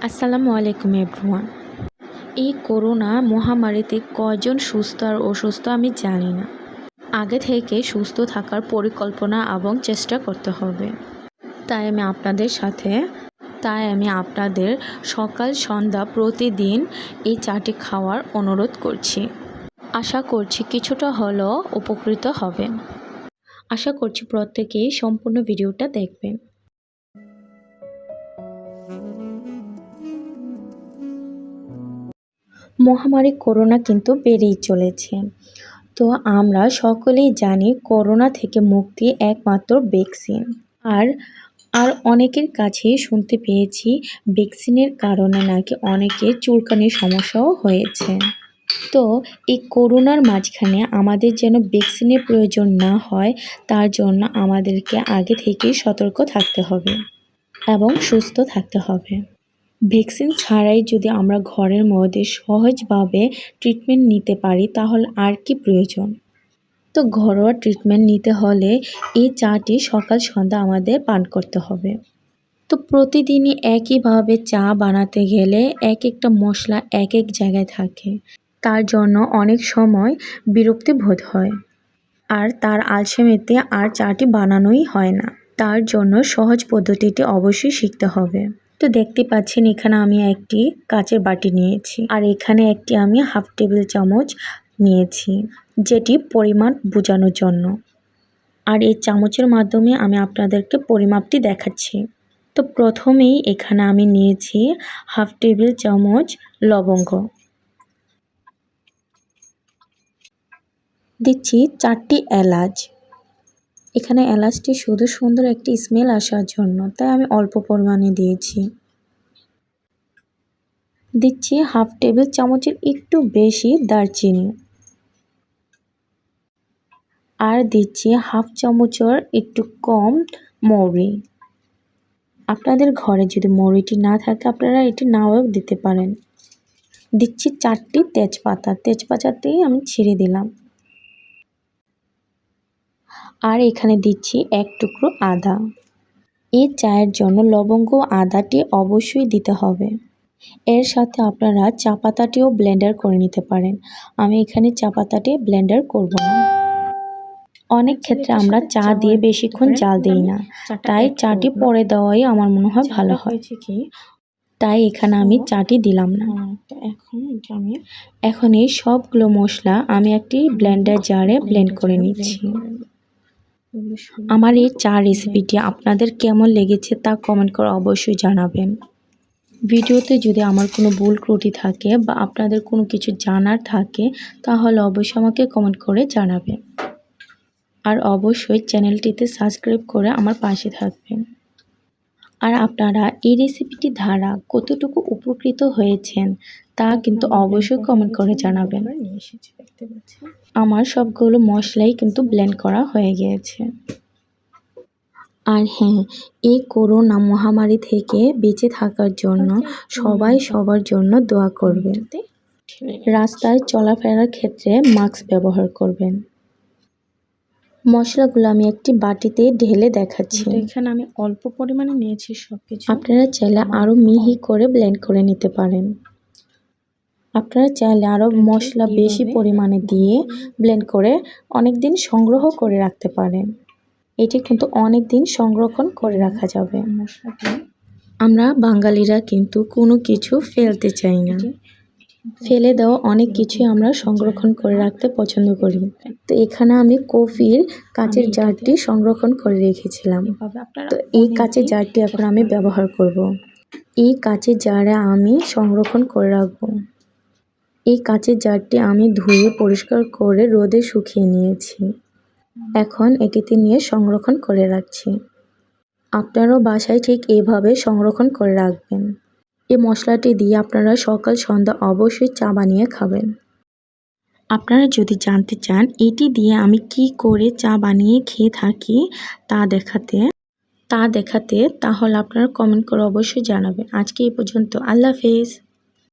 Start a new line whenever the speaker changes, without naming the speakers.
আসসালামু আলাইকুম এভরিওয়ান এই করোনা মহামারীতে কয়জন সুস্থ আর অসুস্থ আমি জানি না। আগে থেকে সুস্থ থাকার পরিকল্পনা এবং চেষ্টা করতে হবে। তাই আমি আপনাদের সাথে, তাই আমি আপনাদের সকাল সন্ধ্যা প্রতিদিন এই চাটি খাওয়ার অনুরোধ করছি। আশা করছি কিছুটা হলেও উপকৃত হবেন। আশা করছি প্রত্যেকেই সম্পূর্ণ ভিডিওটা দেখবেন। মহামারী করোনা কিন্তু বেড়েই চলেছে। তো আমরা সকলেই জানি করোনা থেকে মুক্তি একমাত্র ভ্যাকসিন। আর আর অনেকের কাছেই শুনতে পেয়েছি ভ্যাকসিনের কারণে নাকি অনেকের চুলকানির সমস্যাও হয়েছে। তো এই করোনার মাঝখানে আমাদের যেন ভ্যাকসিনের প্রয়োজন না হয়, তার জন্য আমাদেরকে আগে থেকেই সতর্ক থাকতে হবে এবং সুস্থ থাকতে হবে। ভ্যাকসিন ছাড়াই যদি আমরা ঘরের মধ্যে সহজভাবে ট্রিটমেন্ট নিতে পারি, তাহলে আর কি প্রয়োজন? তো ঘরোয়া ট্রিটমেন্ট নিতে হলে এই চাটি সকাল, সন্ধ্যা আমাদের পান করতে হবে। তো প্রতিদিনই একইভাবে চা বানাতে গেলে এক একটা মশলা এক এক জায়গায় থাকে। তার জন্য অনেক সময় বিরক্তি বোধ হয়। আর তার আলসেমিতে আর চাটি বানানোই হয় না। তার জন্য সহজ পদ্ধতিটি অবশ্যই শিখতে হবে। তো দেখতে পাচ্ছেন এখানে আমি একটি কাঁচের বাটি নিয়েছি। আর এখানে একটি আমি হাফ টেবিল চামচ নিয়েছি, যেটি পরিমাণ বোঝানোর জন্য। আর এই চামচের মাধ্যমে আমি আপনাদেরকে পরিমাপটি দেখাচ্ছি। তো প্রথমেই এখানে আমি নিয়েছি হাফ টেবিল চামচ লবঙ্গ। দিচ্ছি চারটি এলাচ। এখানে এলাচটি শুধু সুন্দর একটি স্মেল আসার জন্য, তাই আমি অল্প পরিমাণে দিয়েছি। দিচ্ছি হাফ টেবিল চামচের একটু বেশি দারচিনি। আর দিচ্ছি হাফ চামচের একটু কম মৌরি। আপনাদের ঘরে যদি মৌরিটি না থাকে, আপনারা এটি নাও দিতে পারেন। দিচ্ছি চারটি তেজপাতা। তেজপাতাতেই আমি ছিঁড়ে দিলাম। আর এখানে দিচ্ছি এক টুকরো আদা। এই চায়ের জন্য লবঙ্গ আদাটি অবশ্যই দিতে হবে। এর সাথে আপনারা চা পাতাটিও ব্লেন্ডার করে নিতে পারেন। আমি এখানে চা পাতাটি ব্লেন্ডার করব না। অনেক ক্ষেত্রে আমরা চা দিয়ে বেশিক্ষণ জাল দিই না। তাই চাটি পরে দেওয়াই আমার মনে হয় ভালো হয়। কি তাই এখানে আমি চাটি দিলাম না। এখন আমি এখন এই সবগুলো মশলা আমি একটি ব্লেন্ডার জারে ব্লেন্ড করে নিচ্ছি। আমার এই চা রেসিপিটি আপনাদের কেমন লেগেছে তা কমেন্ট করে অবশ্যই জানাবেন। ভিডিওতে যদি আমার কোনো ভুল ত্রুটি থাকে বা আপনাদের কোনো কিছু জানার থাকে, তাহলে অবশ্যই আমাকে কমেন্ট করে জানাবেন। আর অবশ্যই চ্যানেলটিতে সাবস্ক্রাইব করে আমার পাশে থাকবেন। আর আপনারা এই রেসিপিটি দ্বারা কতটুকু উপকৃত হয়েছেন তা কিন্তু অবশ্যই কমেন্ট করে জানাবেন। আমার সবগুলো মশলাই কিন্তু ব্লেন্ড করা হয়ে গিয়েছে। আর হ্যাঁ এই করোনা মহামারী থেকে বেঁচে থাকার জন্য সবাই সবার জন্য দোয়া করবেন। রাস্তায় চলাফেরার ক্ষেত্রে মাস্ক ব্যবহার করবেন। মশলাগুলো আমি একটি বাটিতে ঢেলে দেখাচ্ছি।
এখানে আমি অল্প পরিমাণে নিয়েছি সব কিছু
আপনারা চাইলে আরও মিহি করে ব্লেন্ড করে নিতে পারেন। আপনারা চাইলে আরও মশলা বেশি পরিমাণে দিয়ে ব্লেন্ড করে অনেক দিন সংগ্রহ করে রাখতে পারেন। এটি কিন্তু অনেক দিন সংরক্ষণ করে রাখা যাবে। আমরা বাঙালিরা কিন্তু কোনো কিছু ফেলতে চাই না। ফেলে দেওয়া অনেক কিছুই আমরা সংরক্ষণ করে রাখতে পছন্দ করি। তো এখানে আমি কফির কাঁচের জারটি সংরক্ষণ করে রেখেছিলাম। তো এই কাঁচের জারটি এখন আমি ব্যবহার করব। এই কাঁচের জারে আমি সংরক্ষণ করে রাখব। এই কাঁচের জারটি আমি ধুয়ে পরিষ্কার করে রোদে শুকিয়ে নিয়েছি। এখন এটিতে নিয়ে সংরক্ষণ করে রাখছি। আপনারাও বাসায় ঠিক এইভাবে সংরক্ষণ করে রাখবেন। এই মশলাটি দিয়ে আপনারা সকাল সন্ধ্যা অবশ্যই চা বানিয়ে খাবেন। আপনারা যদি জানতে চান, এটি দিয়ে আমি কি করে চা বানিয়ে খেয়ে থাকি তা দেখাতে তা দেখাতে তাহলে আপনারা কমেন্ট করে অবশ্যই জানাবেন। আজকে এই পর্যন্ত। আল্লাহ হাফেজ।